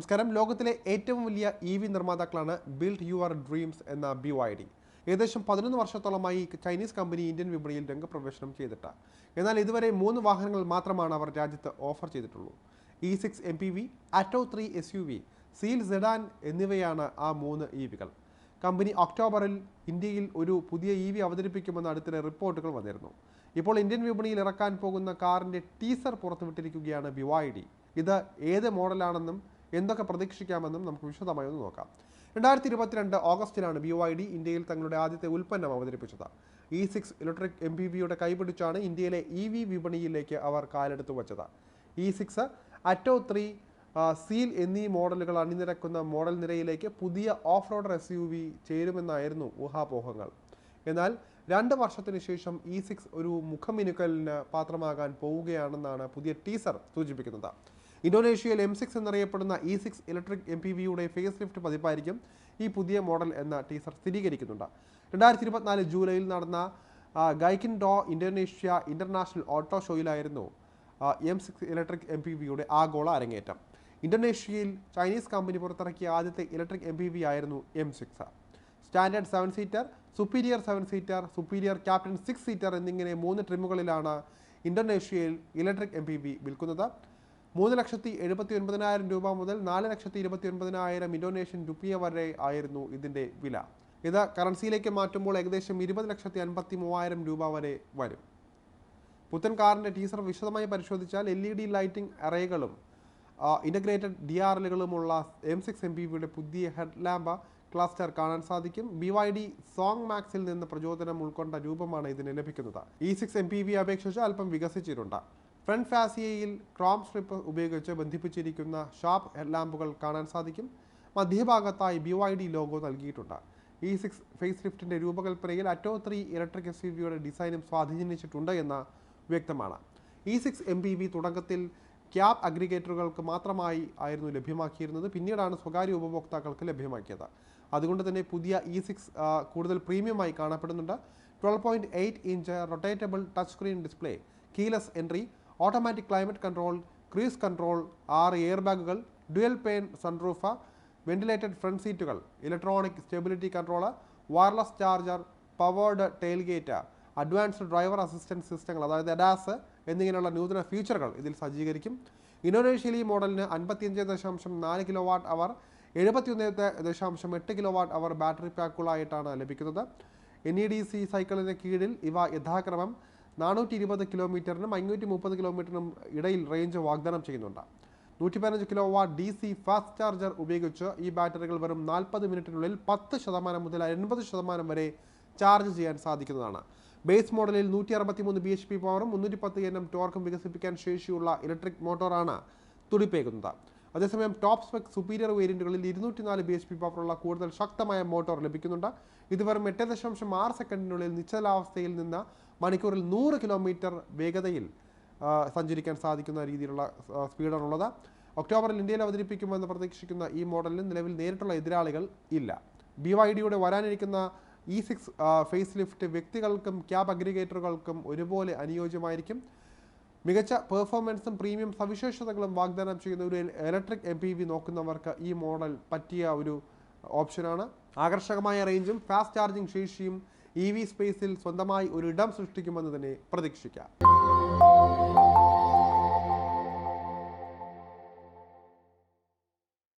നമസ്കാരം. ലോകത്തിലെ ഏറ്റവും വലിയ ഇ വി നിർമ്മാതാക്കളാണ് ബിൽഡ് യുവർ ഡ്രീംസ് എന്ന ബി വൈ ഡി ഏകദേശം പതിനൊന്ന് വർഷത്തോളമായി ചൈനീസ് കമ്പനി ഇന്ത്യൻ വിപണിയിൽ രംഗപ്രവേശനം ചെയ്തിട്ട്. എന്നാൽ ഇതുവരെ മൂന്ന് വാഹനങ്ങൾ മാത്രമാണ് അവർ രാജ്യത്ത് ഓഫർ ചെയ്തിട്ടുള്ളൂ. E six M P V Atto three S U V Seal sedan എന്നിവയാണ് ആ മൂന്ന് ഇ വികൾ കമ്പനി ഒക്ടോബറിൽ ഇന്ത്യയിൽ ഒരു പുതിയ ഇ വി അവതരിപ്പിക്കുമെന്ന് അടുത്തിടെ റിപ്പോർട്ടുകൾ വന്നിരുന്നു. ഇപ്പോൾ ഇന്ത്യൻ വിപണിയിൽ ഇറക്കാൻ പോകുന്ന കാറിന്റെ ടീസർ പുറത്തുവിട്ടിരിക്കുകയാണ് ബിവായിഡി ഇത് ഏത് മോഡലാണെന്നും എന്തൊക്കെ പ്രതീക്ഷിക്കാമെന്നും നമുക്ക് വിശദമായി ഒന്ന് നോക്കാം. രണ്ടായിരത്തി ഇരുപത്തിരണ്ട് ഓഗസ്റ്റിലാണ് ബി വൈ ഡി ഇന്ത്യയിൽ തങ്ങളുടെ ആദ്യത്തെ ഉൽപ്പന്നം അവതരിപ്പിച്ചത്. E six electric M P ബിയുടെ കൈപിടിച്ചാണ് ഇന്ത്യയിലെ ഇ വി വിപണിയിലേക്ക് അവർ കാലെടുത്തു വച്ചത്. E six Atto three Seal എന്നീ മോഡലുകൾ അണിനിരക്കുന്ന മോഡൽ നിരയിലേക്ക് പുതിയ off road S U V ചേരുമെന്നായിരുന്നു ഊഹാപോഹങ്ങൾ. എന്നാൽ രണ്ട് വർഷത്തിന് ശേഷം ഇ സിക്സ് ഒരു മുഖമിനുക്കലിന് പാത്രമാകാൻ പോവുകയാണെന്നാണ് പുതിയ ടീസർ സൂചിപ്പിക്കുന്നത്. ഇന്തോനേഷ്യയിൽ എം സിക്സ് എന്നറിയപ്പെടുന്ന E six electric M P വിയുടെ ഫേസ് ലിഫ്റ്റ് പതിപ്പായിരിക്കും ഈ പുതിയ മോഡൽ എന്ന ടീസർ സ്ഥിരീകരിക്കുന്നുണ്ട്. രണ്ടായിരത്തി ഇരുപത്തിനാല് ജൂലൈയിൽ നടന്ന ഗൈക്കിൻ ഡോ Indonesia international auto ഷോയിലായിരുന്നു M six electric M P വിയുടെ ആഗോള അരങ്ങേറ്റം. ഇന്തോനേഷ്യയിൽ ചൈനീസ് കമ്പനി പുറത്തിറക്കിയ ആദ്യത്തെ ഇലക്ട്രിക് എം പി വി ആയിരുന്നു M six standard seven seater superior seven seater superior captain six seater എന്നിങ്ങനെ മൂന്ന് ട്രിമുകളിലാണ് ഇന്തോനേഷ്യയിൽ ഇലക്ട്രിക് എം പി വി വിൽക്കുന്നത്. മൂന്ന് ലക്ഷത്തി എഴുപത്തി ഒൻപതിനായിരം രൂപ മുതൽ നാല് ലക്ഷത്തി ഇരുപത്തി ഒൻപതിനായിരം ഇൻഡോനേഷ്യൻ റുപ്പിയ വരെ ആയിരുന്നു ഇതിന്റെ വില. ഇത് കറൻസിയിലേക്ക് മാറ്റുമ്പോൾ ഏകദേശം ഇരുപത് ലക്ഷത്തി അൻപത്തി മൂവായിരം രൂപ വരെ വരും. പുത്തൻ കാറിന്റെ ടീസർ വിശദമായി പരിശോധിച്ചാൽ എൽ ഇ ഡി ലൈറ്റിംഗ് അറേകളും ഇന്റഗ്രേറ്റഡ് ഡി ആർ എല്ലുകളുമുള്ള എം സിക്സ് എം പി വിയുടെ പുതിയ ഹെഡ് ലാമ്പ് ക്ലസ്റ്റർ കാണാൻ സാധിക്കും. ബി വൈ ഡി സോങ് മാക്സിൽ നിന്ന് പ്രചോദനം ഉൾക്കൊണ്ട രൂപമാണ് ഇതിന് ലഭിക്കുന്നത്. E six M P V അപേക്ഷിച്ച് അല്പം വികസിച്ചിട്ടുണ്ട്. ഫ്രണ്ട് ഫാസിയയിൽ ക്രോം സ്ട്രിപ്പ് ഉപയോഗിച്ച് ബന്ധിപ്പിച്ചിരിക്കുന്ന ഷാർപ്പ് ഹെഡ്ലാമ്പുകൾ കാണാൻ സാധിക്കും. മധ്യഭാഗത്തായി ബി വൈ ഡി ലോഗോ നൽകിയിട്ടുണ്ട്. ഇ സിക്സ് ഫേസ് ലിഫ്റ്റിന്റെ രൂപകൽപ്പനയിൽ Atto three electric S U വിയുടെ ഡിസൈനും സ്വാധീനിച്ചിട്ടുണ്ട് എന്ന് വ്യക്തമാണ്. E six M P V തുടക്കത്തിൽ ക്യാബ് അഗ്രിഗേറ്ററുകൾക്ക് മാത്രമായി ആയിരുന്നു ലഭ്യമാക്കിയിരുന്നത്. പിന്നീടാണ് സ്വകാര്യ ഉപഭോക്താക്കൾക്ക് ലഭ്യമാക്കിയത്. അതുകൊണ്ട് തന്നെ പുതിയ ഇ സിക്സ് കൂടുതൽ പ്രീമിയമായി കാണപ്പെടുന്നുണ്ട്. Twelve point eight inch rotatable touch screen display keyless entry automatic climate control cruise control ആറ് എയർ ബാഗുകൾ dual pane sunroof ventilated front സീറ്റുകൾ electronic stability controller wireless charger powered tailgate advanced driver assistance സിസ്റ്റങ്ങൾ അതായത് ADAS എന്നിങ്ങനെയുള്ള നൂതന ഫീച്ചറുകൾ ഇതിൽ സജ്ജീകരിക്കും. ഇന്തോനേഷ്യയിൽ ഈ മോഡലിന് അൻപത്തിയഞ്ച് ദശാംശം നാല് കിലോ വാട്ട് അവർ എഴുപത്തിയൊന്ന് ദശാംശം എട്ട് കിലോ വാട്ട് അവർ ബാറ്ററി പാക്കുകളായിട്ടാണ് ലഭിക്കുന്നത്. എൻ ഇ ഡി സി സൈക്കിളിന് കീഴിൽ ഇവ യഥാക്രമം നാനൂറ്റി ഇരുപത് കിലോമീറ്ററിനും അഞ്ഞൂറ്റി മുപ്പത് കിലോമീറ്ററിനും ഇടയിൽ റേഞ്ച് വാഗ്ദാനം ചെയ്യുന്നുണ്ട്. നൂറ്റി പതിനഞ്ച് kilo watt D C fast charger ഉപയോഗിച്ച് ഈ ബാറ്ററികൾ വെറും നാൽപ്പത് മിനിറ്റിനുള്ളിൽ പത്ത് ശതമാനം മുതൽ എൺപത് ശതമാനം വരെ ചാർജ് ചെയ്യാൻ സാധിക്കുന്നതാണ്. ബേസ് മോഡലിൽ നൂറ്റി അറുപത്തി മൂന്ന് ബി എച്ച് പി പവറും മുന്നൂറ്റി പത്ത് എൻ എം ടോർക്കും വികസിപ്പിക്കാൻ ശേഷിയുള്ള ഇലക്ട്രിക് മോട്ടോറാണ് തുടിപ്പേകുന്നത്. അതേസമയം ടോപ്പ് സ്പെക് സുപ്പീരിയർ വേരിയന്റുകളിൽ ഇരുന്നൂറ്റി നാല് ബി എച്ച് പി പവറുള്ള കൂടുതൽ ശക്തമായ മോട്ടോർ ലഭിക്കുന്നുണ്ട്. ഇത് വെറും എട്ട് ദശാംശം ആറ് സെക്കൻഡിനുള്ളിൽ നിശ്ചലാവസ്ഥയിൽ നിന്ന് മണിക്കൂറിൽ നൂറ് കിലോമീറ്റർ വേഗതയിൽ സഞ്ചരിക്കാൻ സാധിക്കുന്ന രീതിയിലുള്ള സ്പീഡാണുള്ളത്. ഒക്ടോബറിൽ ഇന്ത്യയിൽ അവതരിപ്പിക്കുമെന്ന് പ്രതീക്ഷിക്കുന്ന ഈ മോഡലിന് നിലവിൽ നേരിട്ടുള്ള എതിരാളികൾ ഇല്ല. ബി വൈ ഡിയുടെ വരാനിരിക്കുന്ന ഇ സിക്സ് ഫേസ് ലിഫ്റ്റ് വ്യക്തികൾക്കും ക്യാബ് അഗ്രിഗേറ്ററുകൾക്കും ഒരുപോലെ അനുയോജ്യമായിരിക്കും. മികച്ച പെർഫോമൻസും പ്രീമിയം സവിശേഷതകളും വാഗ്ദാനം ചെയ്യുന്ന ഒരു ഇലക്ട്രിക് എം പി വി നോക്കുന്നവർക്ക് ഈ മോഡൽ പറ്റിയ ഒരു ഓപ്ഷനാണ്. ആകർഷകമായ റേഞ്ചും ഫാസ്റ്റ് ചാർജിംഗ് ശേഷിയും ഇ വി സ്പേസിൽ സ്വന്തമായി ഒരു ഇടം സൃഷ്ടിക്കുമെന്ന് തന്നെ പ്രതീക്ഷിക്കാം.